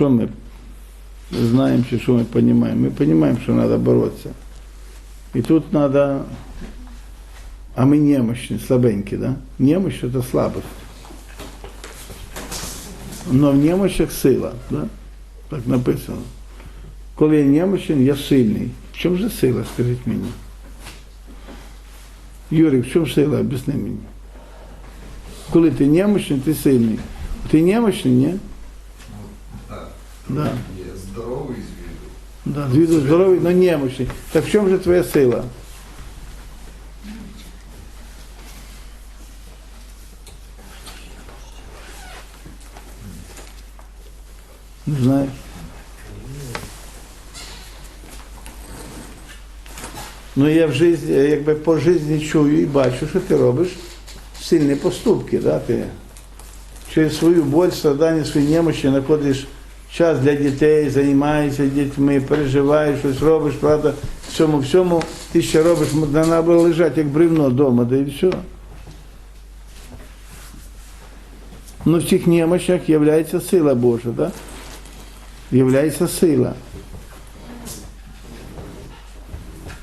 ми знаємо, чи що ми розуміємо? Ми розуміємо, що треба боротися. І тут треба, а ми немощні, слабенькі, да? Немощь – це слабость. Но в немощах сила, да? так написано. Коли я немощен, я сильний. В чому же сила, скажіть мені? Юрій, в чому сила? Об'ясни мені. Коли ти немощний, ти сильний. Ти немощний, ні? Да. є здоровий з виду. Да, з виду здоровий, але немощний. Так в чому же твоя сила? Не знаєш? Ну я в житті, якби по житті чую і бачу, що ти робиш сильні поступки, да? ти через свою боль, страдання, свої немощі знаходиш час для дітей, займаєшся дітьми, переживаєш, щось робиш, правда, в цьому всьому ти ще робиш, треба було лежати як бревно вдома, да і все. Ну в цих немощах є сила Божа, да? Являється сила.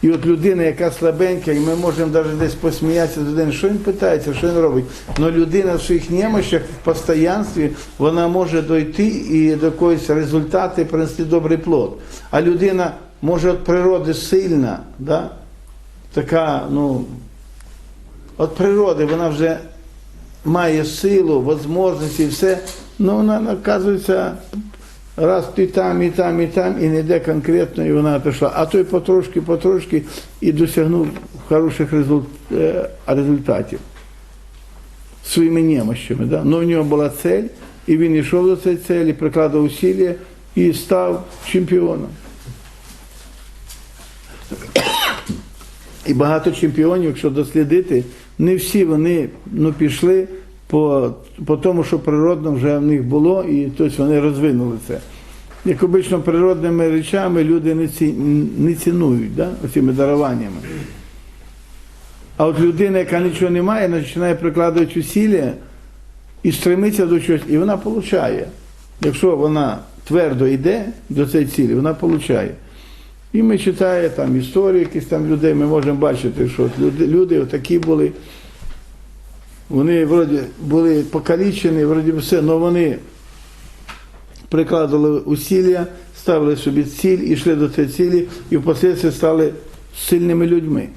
І от людина, яка слабенька, і ми можемо навіть десь посміятися з людини, що він питається, що він робить. Але людина в своїх немощах, в постоянстві, вона може дойти і до якоїсь результату і принести добрий плод. А людина може від природи сильна, да? така, ну, від природи вона вже має силу, можливості і все, але вона, оказується, раз і там, і там, і там, і не йде конкретно, і вона пішла. А той потрошки, потрошки і досягнув хороших е, результатів своїми немощами. Да? Но в нього була цель, і він йшов до цієї цілі, прикладав усилля і став чемпіоном. І багато чемпіонів, якщо дослідити, не всі вони ну, пішли по, по тому, що природно вже в них було, і тобто вони розвинули це. Як обично природними речами люди не, ці, не цінують да, цими даруваннями. А от людина, яка нічого не має, починає прикладати усилля і стремиться до чогось, і вона получає. Якщо вона твердо йде до цієї цілі, вона получає. І ми читаємо там історії якісь там людей, ми можемо бачити, що люди, люди такі були, вони вроді були покалічені, вроді все, але вони прикладали усилля, ставили собі ціль, йшли до цієї цілі, і впоследствии стали сильними людьми.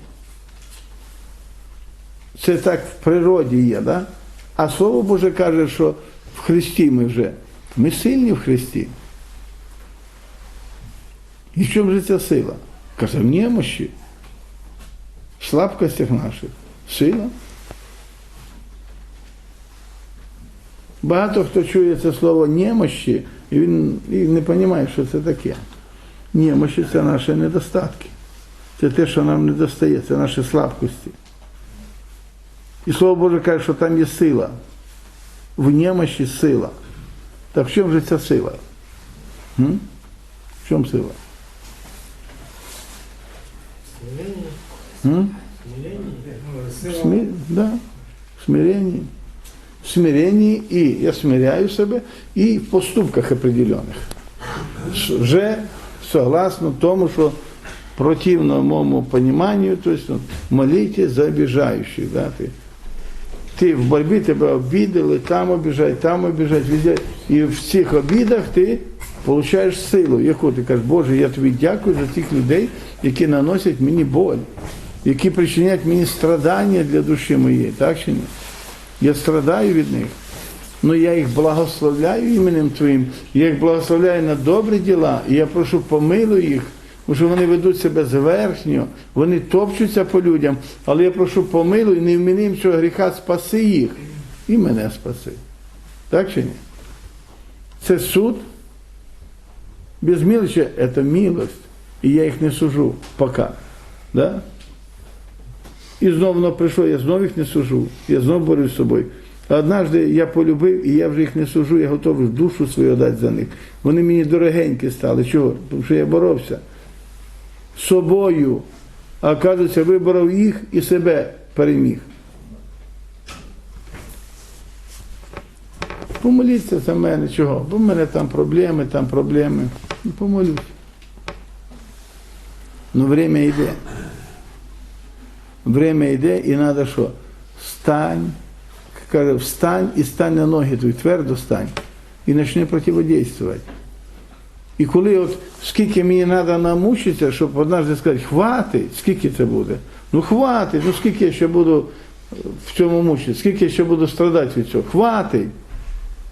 Це так в природі є, да? а Слово Боже каже, що в Христі ми вже. Ми сильні в Христі. І в чому же ця сила? Каже, в немощі, в слабкостях наших. Сила. Багато хто чує це слово немощі, і він і не розуміє, що це таке. Немощі це наші недостатки. Це те, що нам не достає, це наші слабкості. І Слово Боже каже, що там є сила. В немощі сила. Так в чому же ця сила? М? В чому сила? Смирение. М? Смирение. Сила. да. в смиренні. В смиренні і я смиряю себе і в поступках определених. С- Вже согласно тому, що противно моєму поніманню, то есть, ну, моліть за обіжаючих. Да, ти. ти в боротьбі тебе обідали, там обіжають, там обіжають, везде. І в цих обідах ти получаєш силу, яку ти кажеш, Боже, я тобі дякую за тих людей, які наносять мені боль, які причиняють мені страдання для душі моєї, так чи ні? Я страдаю від них. Ну я їх благословляю іменем Твоїм, я їх благословляю на добрі діла, і я прошу помилуй їх, тому що вони ведуть себе зверхньо, вони топчуться по людям, але я прошу помилуй, не вміни їм цього гріха, спаси їх і мене спаси. Так чи ні? Це суд. Без милости – это милость, і я їх не сужу пока. Да? І знову воно прийшло, я знову їх не сужу, я знову борюсь з собою. А однажды я полюбив, і я вже їх не сужу, я готовий душу свою дати за них. Вони мені дорогенькі стали. Чого? Тому що я боровся з собою. А оказується, виборов їх і себе переміг. помоліться за мене, чого? Бо в мене там проблеми, там проблеми. Ну, помолюсь. Ну, время йде. Время йде і треба що? Стань, каже, встань і стань на ноги твої, твердо стань. І почни противодействувати. І коли от скільки мені треба намучитися, щоб однажды сказати, хватить, скільки це буде? Ну хватить, ну скільки я ще буду е, в цьому мучитися, скільки я ще буду страдати від цього? Хватить.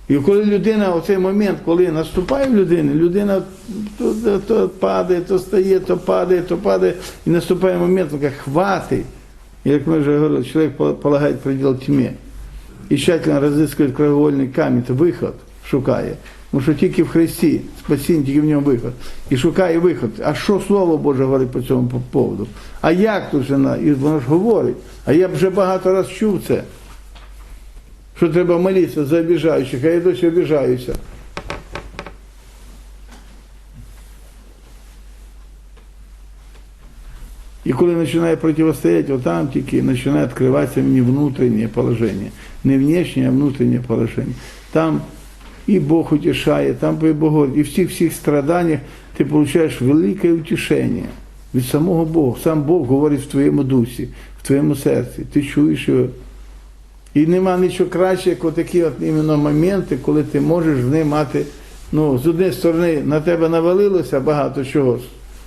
І коли людина, оцей момент, коли наступає в людини, людина то, то, падає, то стає, то падає, то падає, і наступає момент, він хватить. І як ми вже говорили, чоловік полагає приділ тьмі. І тщательно розыскує краєвольний камінь, то виход шукає. Тому що тільки в Христі, спасіння, тільки в ньому виход. І шукає виход. А що Слово Боже говорить по цьому поводу? А як тут жена? І воно ж говорить. А я вже багато раз чув це. Що треба молитися за обіжаючих, а я досі обіжаюся. І коли починає противостоять, вот там тільки починає відкриватися мені внутрішнє положення. Не внешнє, а внутрішнє положення. Там і Бог утішає, там і Бог, і в цих всіх страданнях ти отримуєш велике утішення від самого Бога. Сам Бог говорить в твоєму дусі, в твоєму серці. Ти чуєш його. І нема нічого краще, як отакі от іменно моменти, коли ти можеш в них мати, ну, з однієї сторони на тебе навалилося багато чогось,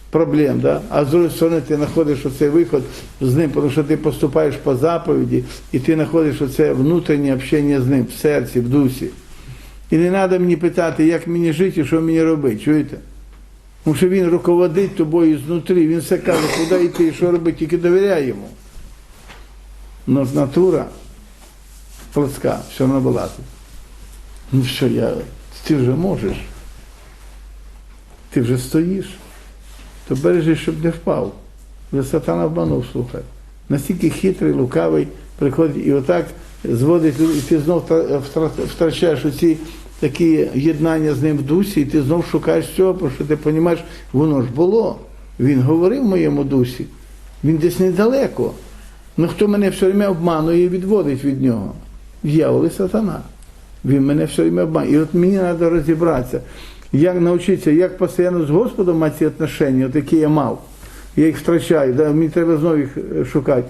проблем, да? а з іншої сторони ти знаходиш оцей виход з ним, тому що ти поступаєш по заповіді, і ти знаходиш оце внутрішнє общення з ним в серці, в дусі. І не треба мені питати, як мені жити і що мені робити, чуєте? Тому що він руководить тобою знутрі, він все каже, куди йти що робити, тільки довіряй йому. Но натура плотська, все одно була. Ну що я, ти вже можеш. Ти вже стоїш, то бережи, щоб не впав. Вже сатана обманув, слухай. Настільки хитрий, лукавий, приходить і отак зводить, і ти знов втра- втра- втрачаєш оці такі єднання з ним в дусі, і ти знов шукаєш цього, тому що ти розумієш, воно ж було. Він говорив в моєму дусі, він десь недалеко. Ну хто мене все время обманує і відводить від нього? Дьявол сатана. Він мене все время обманює. І от мені треба розібратися, як навчитися, як постійно з Господом мати ці отношення, такі я мав. Я їх втрачаю, да? мені треба знову їх е, шукати.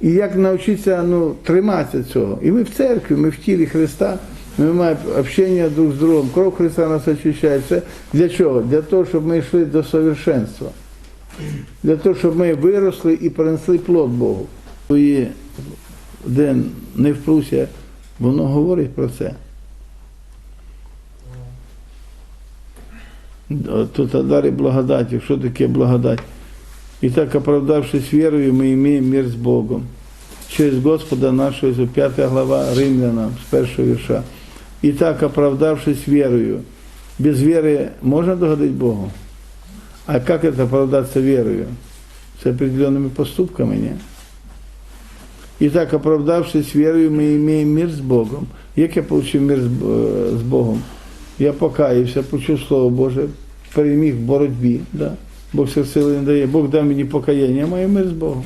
І як навчитися ну, триматися цього. І ми в церкві, ми в тілі Христа, ми маємо общення друг з другом, кров Христа нас очищає. Для чого? Для того, щоб ми йшли до совершенства. Для того, щоб ми виросли і принесли плод Богу. Де не впруся, воно говорить про це. Тут о дарі благодаті. Що таке благодать? І так, оправдавшись вірою, ми маємо мир з Богом. Через Господа нашого, 5 глава Римлянам, з першого вірша. І так, оправдавшись вірою. Без віри можна догодити Богу? А як це оправдатися вірою? З определенными поступками, ні? І так, оправдавшись вірою, ми маємо мир з Богом. Як я отримав мир Б- з Богом? Я покаявся, почув Слово Боже, переміг в боротьбі. Да? Бог все сили не дає. Бог дав мені покаяння, маю мир з Богом.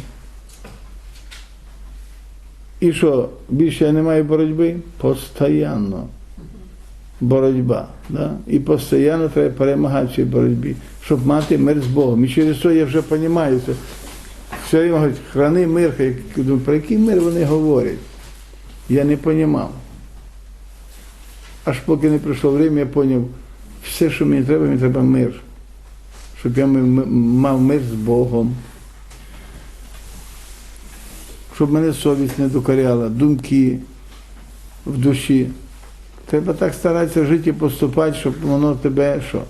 І що, більше я не маю боротьби? Постоянно. Боротьба. Да? І постійно треба перемагати в цій боротьбі, щоб мати мир з Богом. І через це я вже розумію, це все время говорять, храни мир, про який мир вони говорять? Я не розумів. Аж поки не прийшло время, я зрозумів, все, що мені треба, мені треба мир. Щоб я мав мир з Богом. Щоб мене совість не докоряла, думки в душі. Треба так старатися жити і поступати, щоб воно тебе що?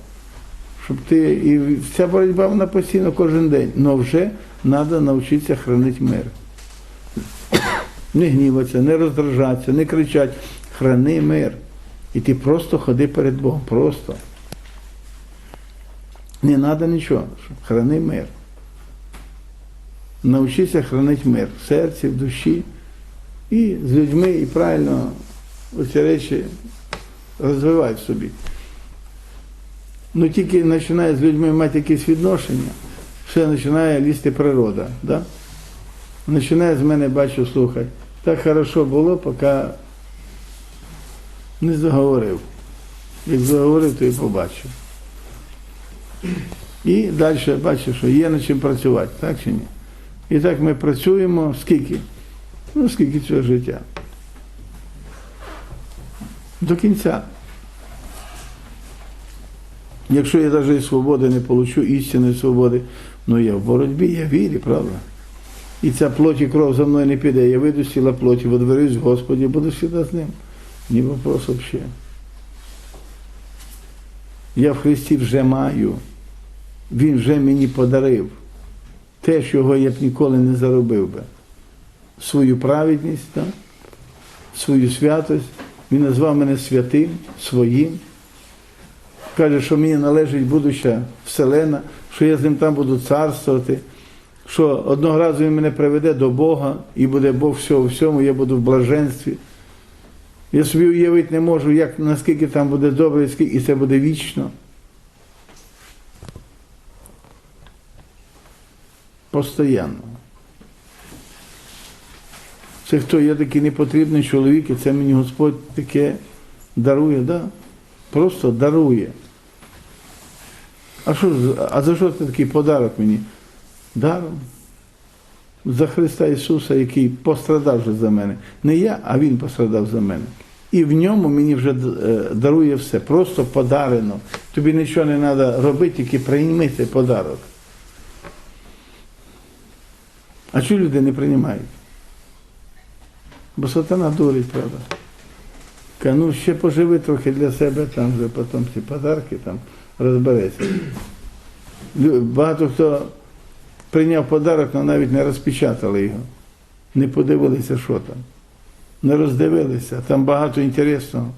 Щоб ти. І ця боротьба вона постійно кожен день. Але вже треба навчитися хранити мир. Не гніватися, не роздражатися, не кричати. Храни мир. І ти просто ходи перед Богом. Просто. Не треба нічого. Храни мир. Навчися хранити мир в серці, в душі і з людьми, і правильно оці речі розвивати в собі. Ну тільки починає з людьми мати якісь відношення, все починає лізти природа. Да? Починає з мене бачу слухати. Так хорошо було, поки Не заговорив. Як заговорив, то і побачив. І далі бачиш, що є над чим працювати, так чи ні? І так ми працюємо скільки? Ну, скільки цього життя. До кінця. Якщо я навіть свободи не получу, істинної свободи, ну я в боротьбі, я вірю, правда? І ця плоть і кров за мною не піде. Я вийду з тіла плоті, водворюсь в Господі, буду завжди з ним. Ні вопрос взагалі. Я в Христі вже маю. Він вже мені подарив те, чого я б ніколи не заробив би. Свою праведність, так? свою святость. Він назвав мене святим, своїм. Каже, що мені належить будуща вселена, що я з ним там буду царствувати, що одного разу він мене приведе до Бога і буде Бог всього всьому, я буду в блаженстві. Я собі уявити не можу, як, наскільки там буде добре, і це буде вічно. Постоянно. Це хто я такий непотрібний чоловік, і це мені Господь таке дарує, да? Просто дарує. А що, а за що це такий подарок мені? Даром. За Христа Ісуса, який пострадав вже за мене. Не я, а Він пострадав за мене. І в ньому мені вже е, дарує все. Просто подарено. Тобі нічого не треба робити, тільки прийми цей подарок. А чого люди не приймають? Бо сатана дурить, правда. Каже, ну ще поживи трохи для себе, там вже потім ці подарки там розбереться. Багато хто прийняв подарок, але навіть не розпечатали його. Не подивилися, що там. Не роздивилися, там багато інтересного.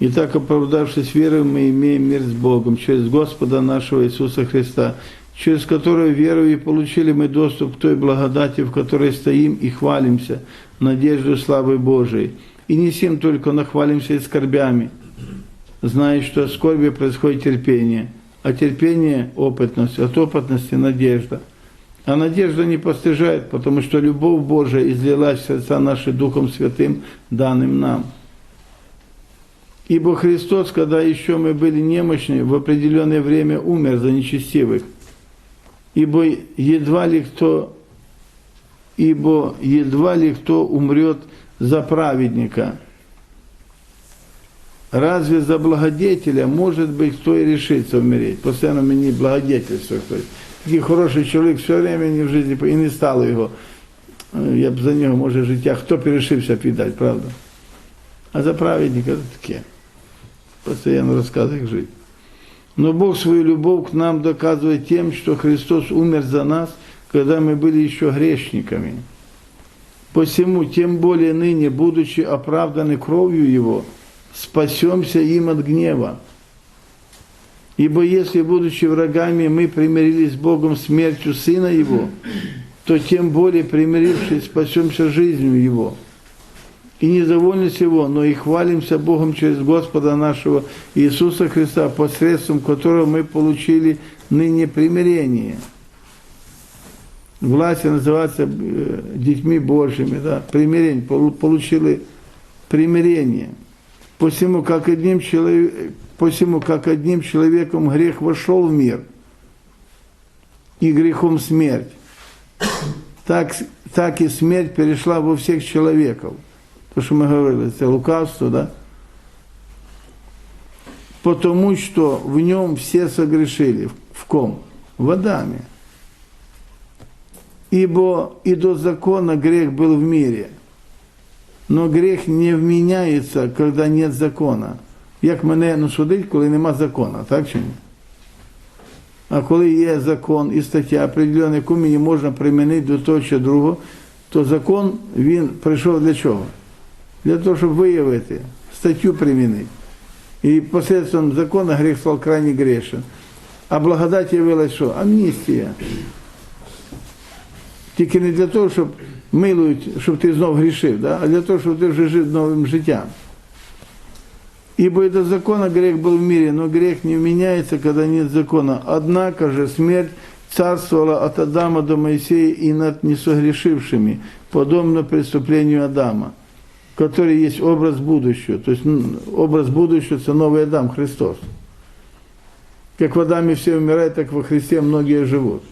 Итак, оправдавшись верой, мы имеем мир с Богом через Господа нашего Иисуса Христа, через которую верою получили мы доступ к той благодати, в которой стоим и хвалимся, надеждой славы Божией. И не сим только нахвалимся и скорбями, зная, что от скорби происходит терпение, а терпение – опытность, от опытности – надежда. А надежда не постижает, потому что любовь Божия излилась в сердца наши Духом Святым, данным нам. Ибо Христос, когда еще мы были немощны, в определенное время умер за нечестивых Ибо едва ли кто, ибо едва ли кто умрет за праведника. Разве за благодетеля может быть кто и решится умереть? Постоянно мені благодетельство хтось. Такий хороший чоловік все время не в житті, і не стало його. Е, Я б за нього, може, життя, хто б і рішився піддати, правда? А за праведника це таке. Постоянно рассказывает, как жить. Но Бог свою любовь к нам доказывает тем, что Христос умер за нас, когда мы были еще грешниками. Посему, тем более ныне, будучи оправданы кровью Его, спасемся им от гнева. Ибо если, будучи врагами, мы примирились с Богом смертью Сына Его, то тем более, примирившись, спасемся жизнью Его. И не довольны всего, но и хвалимся Богом через Господа нашего Иисуса Христа, посредством которого мы получили ныне примирение. Власти называться э, детьми Божьими, да, примирение, полу- получили примирение. Посему как, одним человек, посему, как одним человеком грех вошел в мир, и грехом смерть, так, так и смерть перешла во всех человеков. То, що ми говорили, це лукавство, да? Потому что в нем все согрешили. В ком? В Адаме. Ибо и до закона грех был в мире. Но грех не вміняється, когда нет закона. Як мене ну, судить, коли нема закона, так чи ні? А коли є закон і стаття определена, яку мені можна примінити до того чи другого, то закон він прийшов для чого? Для того, щоб виявити, статтю примінити. І посредством закону гріх став крайне грешен. А благодать явилась що? Амністія. Тільки не для того, щоб милують, щоб ти знов грішив, да? а для того, щоб ти вже жив новим життям. Ибо и до закона грех был в мире, но грех не вменяется, когда нет закона. Однако же смерть царствовала от Адама до Моисея и над несогрешившими, подобно преступлению Адама, который есть образ будущего. То есть образ будущего – это новый Адам, Христос. Как в Адаме все умирают, так во Христе многие живут.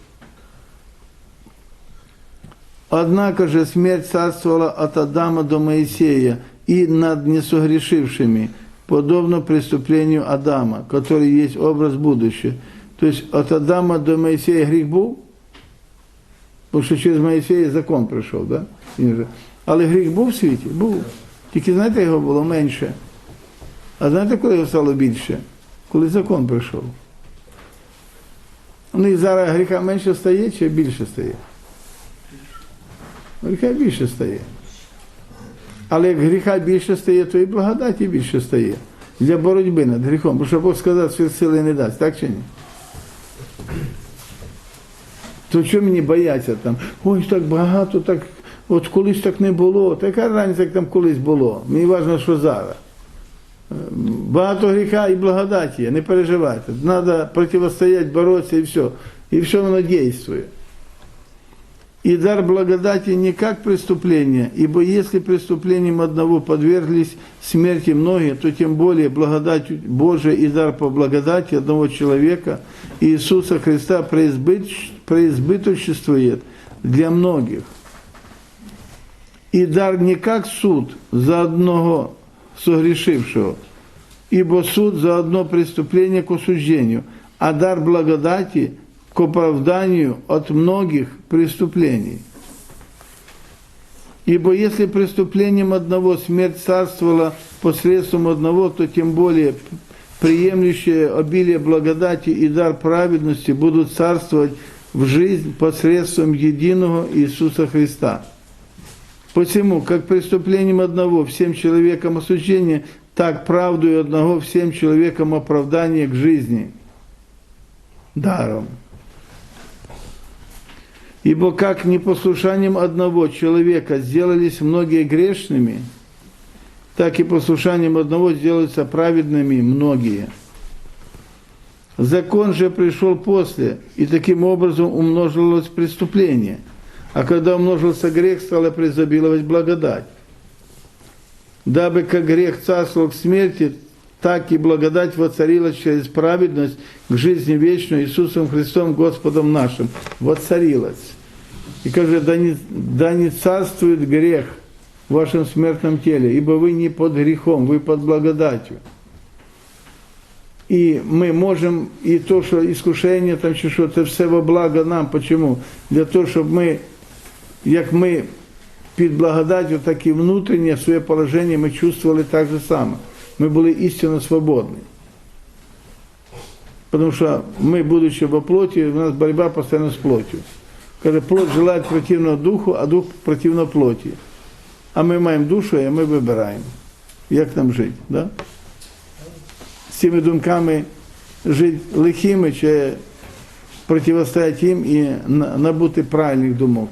Однако же смерть царствовала от Адама до Моисея и над несогрешившими, подобно преступлению Адама, который есть образ будущего. То есть от Адама до Моисея гріх був, бо що через Моїсея закон прийшов, да? Але гріх був в світі? Був. Тільки знаєте, його було менше. А знаєте, коли його стало більше? Коли закон прийшов. Ну і зараз гріха менше стає чи більше стає? Гріха більше стає. Але як гріха більше стає, то і благодаті більше стає. Для боротьби над гріхом. Бо що Бог сказав, що сили не дасть, так чи ні? То що мені бояться там? Ой, так багато, так, от колись так не було. Та яка разниця, як там колись було? Мені важливо, що зараз. Е, Багато гріха і благодаті є, не переживайте. Треба противостояти, боротися і все. І все воно дійствує. И дар благодати не как преступление, ибо если преступлением одного подверглись смерти многие, то тем более благодать Божия и дар по благодати одного человека, Иисуса Христа, преизбыч- преизбыточествует для многих. и дар не как суд за одного согрешившего, ибо суд за одно преступление к осуждению, а дар благодати к оправданию от многих преступлений. Ибо если преступлением одного смерть царствовала посредством одного, то тем более приемлющие обилие благодати и дар праведности будут царствовать в жизнь посредством единого Иисуса Христа. Посему, как преступлением одного всем человекам осуждение, так правдою одного всем человекам оправдание к жизни даром. Ибо как непослушанием одного человека сделались многие грешными, так и послушанием одного сделаются праведными многие. Закон же пришел после, и таким образом умножилось преступление. А когда умножился грех, стала преизобиловать благодать. Дабы как грех царствовал к смерти, так и благодать воцарилась через праведность к жизни вечной Иисусом Христом Господом нашим. Воцарилась. И каже, да не, да не царствует грех в вашем смертном теле, ибо вы не под грехом, вы под благодатью. І ми можемо, і то, що іскушення там чи що, це все во благо нам. Почому? Для того, щоб ми, як ми під благодаттю, так і внутрішнє своє положення ми чувствували так же само. Ми були істинно свободні. Потому что мы, будучи во плоти, у нас борьба постоянно с плотью. Каже, плоть желает противного духу, а дух противно плоті. А ми маємо душу, і ми вибираємо, як нам жити. Да? З цими думками жити лихими чи противостояти їм і набути правильних думок.